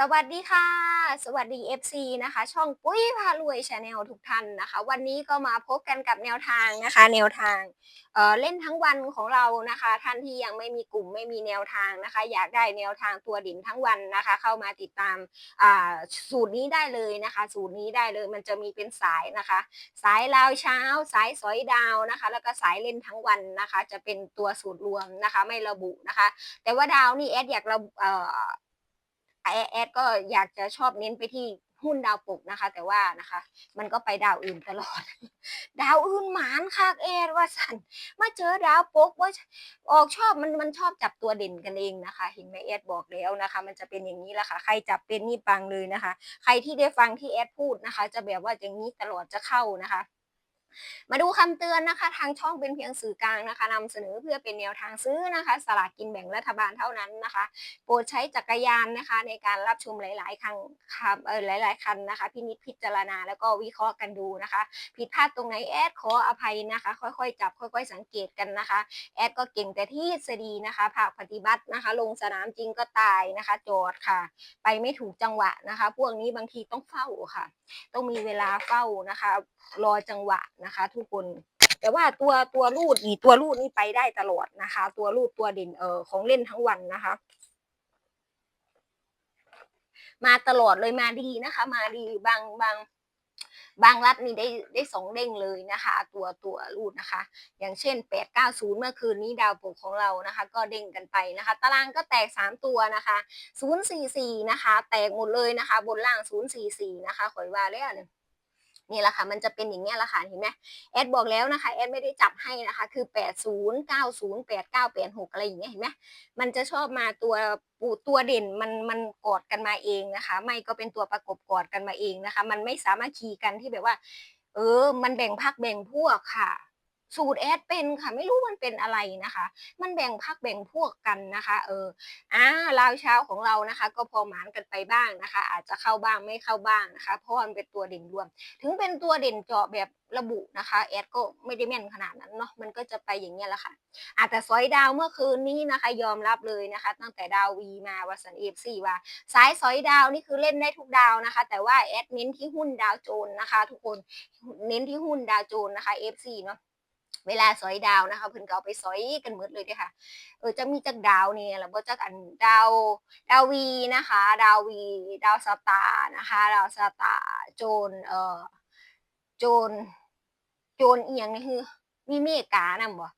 สวัสดีค่ะ สวัสดี FC นะคะ ช่องปุ้ยพารวยชาแนลทุกท่านนะคะ วันนี้ก็มาพบกันกับแนวทางนะคะ แนวทางเเล่นทั้งวันของเรานะคะ ท่านที่ยังไม่มีกลุ่มไม่มีแนวทางนะคะ อยากได้แนวทางตัวดิ่นทั้งวันนะคะ เข้ามาติดตามสูตรนี้ได้เลยนะคะ สูตรนี้ได้เลยมันจะมีเป็นสายนะคะ สายลาวเช้า สายสอยดาวนะคะ แล้วก็สายเล่นทั้งวันนะคะ จะเป็นตัวสูตรรวมนะคะ ไม่ระบุนะคะ แต่ว่าดาวนี่แอดอยากระ อดก็อยากจะชอบเน้นไปที่หุ้นดาวปกนะคะ แต่ว่านะคะ มันก็ไปดาวอื่นตลอด ดาวอื่นหมานค่ะแอดว่าสันมาเจอดาวปกว่าออกชอบมันมันชอบจับตัวเด่นกันเองนะคะ เห็นไหมแอดบอกแล้วนะคะ มันจะเป็นอย่างนี้แหละค่ะใครจับเป็นนี่ปังเลยนะคะ ใครที่ได้ฟังที่แอดพูดนะคะ จะแบบว่าอย่างนี้ตลอดจะเข้านะคะ มาดูคำเตือนนะคะ ทางช่องเป็นเพียงสื่อกลางนะคะนำเสนอเพื่อเป็นแนวทางซื้อนะคะ สลากกินแบ่งรัฐบาลเท่านั้นนะคะ โปรดใช้จักรยานนะคะ ในการรับชมหลาย ๆ ครั้งครับเออหลาย ๆ คันนะคะ พินิจพิจารณาแล้วก็วิเคราะห์กันดูนะคะ ผิดพลาดตรงไหนแอดขออภัยนะคะ ค่อย ๆ จับค่อย ๆ สังเกตกันนะคะ แอดก็เก่งแต่ที่สดีนะคะภาคปฏิบัตินะคะ ลงสนามจริงก็ตายนะคะจอดค่ะ ไปไม่ถูกจังหวะนะคะ พวกนี้บางทีต้องเฝ้าค่ะ ต้องมีเวลาเฝ้านะคะ รอจังหวะนะนะคะ ทุกคน แต่ว่าตัวตัวรูดนี่ตัวรูดนี่ไปได้ตลอดนะคะ ตัวรูดตัวเด่นเออของเล่นทั้งวันนะคะ มาตลอดเลยมาดีนะคะ มาดีบางบางบางรัฐนี่ได้ได้สองเด้งเลยนะคะ ตัวตัวรูดนะคะ อย่างเช่น 890 เมื่อคืนนี้ดาวปกของเรานะคะ ก็เด้งกันไปนะคะ ตารางก็แตก 3 ตัวนะคะ 044 นะคะ แตกหมดเลยนะคะ บนล่าง 044 นะคะข่อยว่าแล้วเนี่ย นี่แหละค่ะมันจะเป็นอย่างเงี้ยละค่ะเห็นไหมแอดบอกแล้วนะคะแอดไม่ได้จับให้นะคะ คือ 80 90 89 86อะไรอย่างเงี้ยเห็นไหมมันจะชอบมาตัวปูตัวเด่นมันมันกอดกันมาเองนะคะ ไม่ก็เป็นตัวประกบกอดกันมาเองนะคะ มันไม่สามารถคีกันที่แบบว่า เออ มันแบ่งพักแบ่งพวกค่ะ สูตรแอดเป็นค่ะ ไม่รู้มันเป็นอะไรนะคะ มันแบ่งพักแบ่งพวกกันนะคะ เอออ่าลาวเช้าของเรานะคะ ก็พอหมานกันไปบ้างนะคะ อาจจะเข้าบ้างไม่เข้าบ้างนะคะ เพราะมันเป็นตัวเด่นรวม ถึงเป็นตัวเด่นเจาะแบบระบุนะคะแอดก็ไม่ได้แม่นขนาดนั้นเนาะมันก็จะไปอย่างเงี้ยแหละค่ะอาจจะซอยดาวเมื่อคืนนี้นะคะ ยอมรับเลยนะคะ ตั้งแต่ดาววีมาวัสันเอฟซีว่าสายซอยดาวนี่คือเล่นได้ทุกดาวนะคะ แต่ว่าแอดเน้นที่หุ้นดาวโจนนะคะ ทุกคนเน้นที่หุ้นดาวโจนนะคะเอฟซีเนาะ เวลาสอยดาวนะคะเพิ่นก็เอาไปสอยกันหมดเลยเด้ค่ะ เออจะมีจักดาวนี่แล้วบ่จักอันดาวดาววีนะคะ ดาววี ดาวสตาร์นะคะ ดาวสตาร์โจนเอ่อโจนโจนเอียงนี่คือมีเมกานำบ่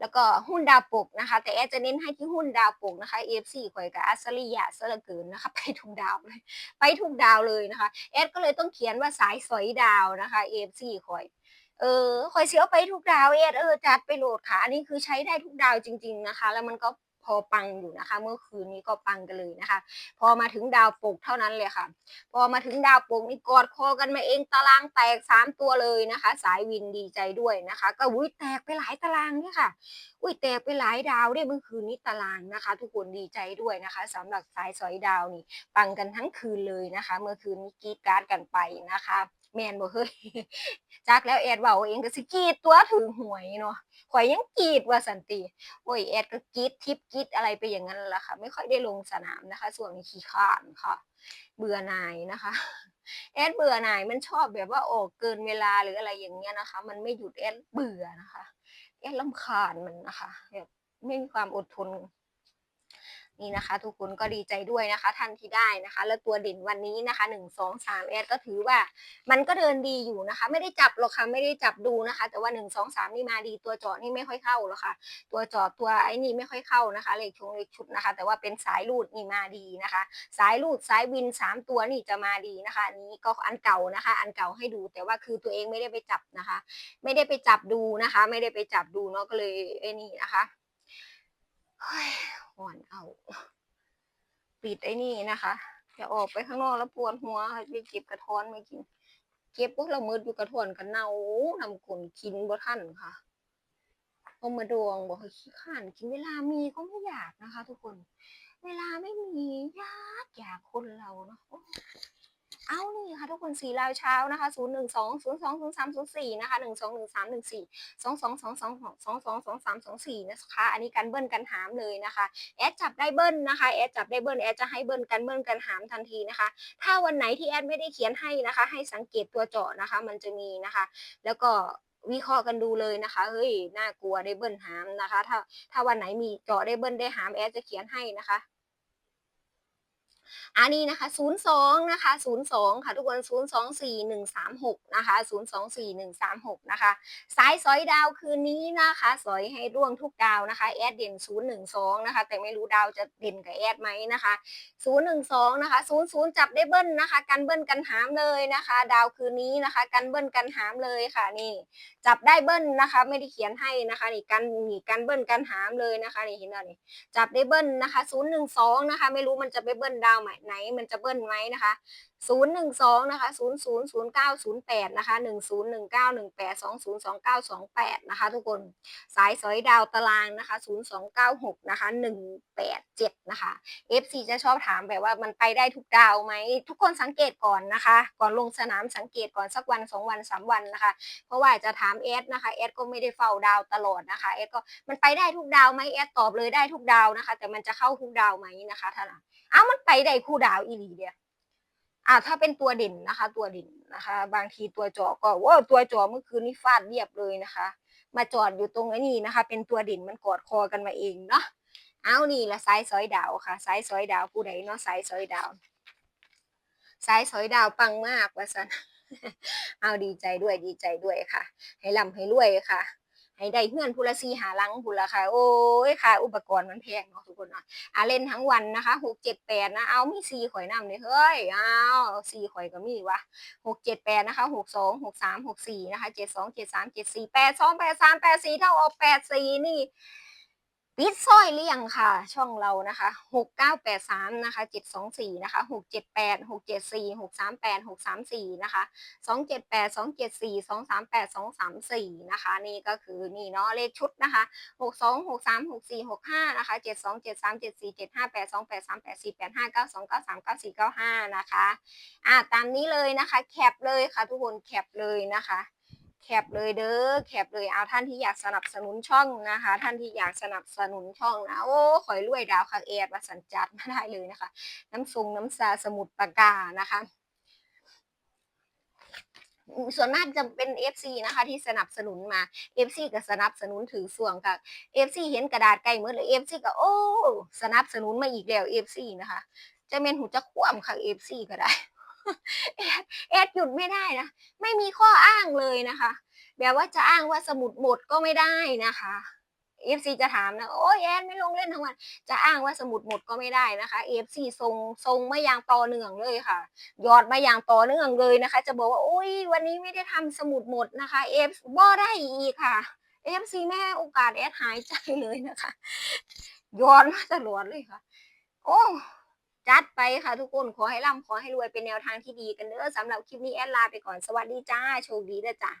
แล้วก็หุ้นดาวปกนะคะ แต่แอจะเน้นให้ที่หุ้นดาวปกนะคะ FC ข่อยกับอัสริยะซะเหลือเกินนะคะ ไปทุกดาวเลย ไปทุกดาวเลยนะคะแอดก็เลยต้องเขียนว่าสายสอยดาวนะคะ FC ข่อย เออคอยเสียวไปทุกดาวเอ็ดเออจัดไปโหลดค่ะ อันนี้คือใช้ได้ทุกดาวจริง ๆนะคะ แล้วมันก็พอปังอยู่นะคะ เมื่อคืนนี้ก็ปังกันเลยนะคะ พอมาถึงดาวปกเท่านั้นเลยค่ะ พอมาถึงดาวปกนี่กอดคอกันมาเองตารางแตกสามตัวเลยนะคะ สายวินดีใจด้วยนะคะ ก็อุ้ยแตกไปหลายตารางเนี่ยค่ะ อุ้ยแตกไปหลายดาวได้เมื่อคืนนี้ตารางนะคะ ทุกคนดีใจด้วยนะคะสำหรับสายสอยดาวนี่ปังกันทั้งคืนเลยนะคะ เมื่อคืนนี้กีดการ์ดกันไปนะคะ แมนบ่เฮ้ยจักแล้วแอดเว้าเองก็สิกีดตัวถือหวยเนาะข่อยยังกีดว่าสันติโอ้ยแอดก็กีดทิปกีดอะไรไปอย่างนั้นล่ะค่ะ ไม่ค่อยได้ลงสนามนะคะ ส่วนนี้ขี้ข้านค่ะ เบื่อหน่ายนะคะแอดเบื่อหน่ายมันชอบแบบว่าโอ้เกินเวลาหรืออะไรอย่างเงี้ยนะคะ มันไม่หยุดแอดเบื่อนะคะแอดลำคาญมันนะคะแบบไม่มีความอดทน นี่นะคะทุกคนก็ดีใจด้วยนะคะท่านที่ได้นะคะ แล้วตัวเด่นวันนี้นะคะหนึ่งสองสามแอดก็ถือว่า มันก็เดินดีอยู่นะคะ ไม่ได้จับหรอกค่ะไม่ได้จับดูนะคะ แต่ว่าหนึ่งสองสามนี่มาดีตัวเจาะนี่ไม่ค่อยเข้าหรอกค่ะ ตัวเจาะตัวไอ้นี่ไม่ค่อยเข้านะคะเลขชงเลขชุดนะคะ แต่ว่าเป็นสายลูดนี่มาดีนะคะ สายลูดสายวินสามตัวนี่จะมาดีนะคะ อันนี้ก็อันเก่านะคะ อันเก่าให้ดู แต่ว่าคือตัวเองไม่ได้ไปจับนะคะ ไม่ได้ไปจับดูนะคะ ไม่ได้ไปจับดูเนาะก็เลยไอ้นี่นะคะ อ่อนเอา ปิดไอ้นี่นะคะ จะออกไปข้างนอกแล้วปวดหัวไปเก็บกระท้อนไม่กิน เก็บพวกเรามืดอยู่กระท้อนกันเน่านำคนกินบ่ทันค่ะเอามาดวงบอกให้ขี้ข้านกินเวลามีก็ไม่อยากนะคะ ทุกคน เวลาไม่มียากอยากคนเราเนาะ เอานี่ค่ะทุกคนสีลาวเช้านะคะศูนย์หนึ่งสองศูนย์สองศูนย์สามศูนย์สี่นะคะหนึ่งสองหนึ่งสามหนึ่งสี่สองสองสองสองสองสองสองสามสองสี่นะคะอันนี้กันเบิ้ลกันหามเลยนะคะแอดจับได้เบิ้ลนะคะแอดจับได้เบิ้ลแอดจะให้เบิ้ลกันเบิ้ลกันหามทันทีนะคะ ถ้าวันไหนที่แอดไม่ได้เขียนให้นะคะ ให้สังเกตตัวเจาะนะคะ มันจะมีนะคะ แล้วก็วิเคราะห์กันดูเลยนะคะ เฮ้ย น่ากลัวได้เบิ้ลหามนะคะ ถ้า ถ้าวันไหนมีเจาะได้เบิ้ลได้หามแอดจะเขียนให้นะคะ อันนี้นะคะ 02 นะคะ 02 ค่ะทุกคน 024136 นะคะ 024136 นะคะ สายสอยดาวคืนนี้นะคะ สอยให้ร่วงทุกดาวนะคะ แอดเด่น 012 นะคะ แต่ไม่รู้ดาวจะเด่นกับแอดไหมนะคะ 012 นะคะ 00 จับได้เบิ้ลนะคะ กันเบิ้ลกันหามเลยนะคะ ดาวคืนนี้นะคะ กันเบิ้ลกันหามเลยค่ะนี่ จับได้เบิ้ลนะคะ ไม่ได้เขียนให้นะคะนี่กันนี่กันเบิ้ลกันหามเลยนะคะนี่เห็นไหมนี่จับได้เบิ้ลนะคะ 012 นะคะ ไม่รู้มันจะไปเบิ้ลดาวไหนมันจะเบิ้ลไหมนะคะ 012 นะคะ 000908 นะคะ 101918 202928 นะคะ ทุกคนสายสอยดาวตารางนะคะ 0296 นะคะ 187 นะคะ FC จะชอบถามแบบว่ามันไปได้ทุกดาวไหม ทุกคนสังเกตก่อนนะคะ ก่อนลงสนามสังเกตก่อนสักวัน 2 วัน 3 วันนะคะ เพราะว่าจะถามแอดนะคะแอดก็ไม่ได้เฝ้าดาวตลอดนะคะแอดก็มันไปได้ทุกดาวไหมแอดตอบเลยได้ทุกดาวนะคะ แต่มันจะเข้าทุกดาวไหมนะคะท่าน อ้าวมันไปได้คู่ดาวอีหลีเดียอ่าถ้าเป็นตัวเด่นนะคะ ตัวเด่นนะคะ บางทีตัวจอก็ว่าตัวจอเมื่อคืนนี้ฟาดเรียบเลยนะคะ มาจอดอยู่ตรงนี้นะคะ เป็นตัวเด่นมันกอดคอกันมาเองเนาะเอานี่ละสายสอยดาวค่ะสายสอยดาวผู้ใดเนาะสายสอยดาวสายสอยดาวปังมากว่าสันเอาดีใจด้วยดีใจด้วยค่ะ ให้ร่ำให้รวยค่ะ ให้ได้เงื่อนพูละซีหาลังพูละค่ะ โอ้ยค่ะ อุปกรณ์มันแพงเนาะทุกคนเนาะอะเล่นทั้งวันนะคะหกเจ็ดแปดนะเอามีซีข่อยนำเลยเฮ้ยเอาซีข่อยก็มีวะหกเจ็ดแปดนะคะหกสองหกสามหกสี่นะคะเจ็ดสองเจ็ดสามเจ็ดสี่แปดสองแปดสามแปดสี่เท่าออกแปดสี่นี่ ปิดสร้อยเลี่ยงค่ะ ช่องเรานะคะหกเก้าแปดสามนะคะเจ็ดสองสี่นะคะหกเจ็ดแปดหกเจ็ดสี่หกสามแปดหกสามสี่นะคะสองเจ็ดแปดสองเจ็ดสี่สองสามแปดสองสามสี่นะคะ นี่ก็คือนี่เนาะเลขชุดนะคะหกสองหกสามหกสี่หกห้านะคะเจ็ดสองเจ็ดสามเจ็ดสี่เจ็ดห้าแปดสองแปดสามแปดสี่แปดห้าเก้าสองเก้าสามเก้าสี่เก้าห้านะคะอ่าตามนี้เลยนะคะ แคปเลยค่ะทุกคนแคปเลยนะคะ แคปเลยเด้อแคปเลยเอาท่านที่อยากสนับสนุนช่องนะคะ ท่านที่อยากสนับสนุนช่องนะโอ้ขอยรวยดาวคักเอดมาสัญจัดมาได้เลยนะคะ น้ำทรงน้ำซาสมุดปากกานะคะส่วนมากจะเป็น FC นะคะที่สนับสนุนมา FC ก็สนับสนุนถือส่วงค่ะ FC เห็นกระดาษใกล้มือเลย FC ก็โอ้สนับสนุนมาอีกแล้ว FC นะคะ จะเมนหูจะคว่ำค่ะ FC ก็ได้ แอดแอดหยุดไม่ได้นะ ไม่มีข้ออ้างเลยนะคะ แบบว่าจะอ้างว่าสมุดหมดก็ไม่ได้นะคะ FC จะถามนะโอ้ยแอดไม่ลงเล่นทั้งวันจะอ้างว่าสมุดหมดก็ไม่ได้นะคะ FC ทรงทรงมาอย่างต่อเนื่องเลยค่ะยอดมาอย่างต่อเนื่องเลยนะคะ จะบอกว่าโอ้ยวันนี้ไม่ได้ทำสมุดหมดนะคะ F บ่ได้อีกค่ะ FC แม่ให้โอกาสแอดหายใจเลยนะคะยอดมาตลอดเลยค่ะ โอ้ จัดไปค่ะทุกคนขอให้ร่ำขอให้รวยเป็นแนวทางที่ดีกันเด้อสำหรับคลิปนี้แอดลาไปก่อนสวัสดีจ้าโชคดีเด้อจ้า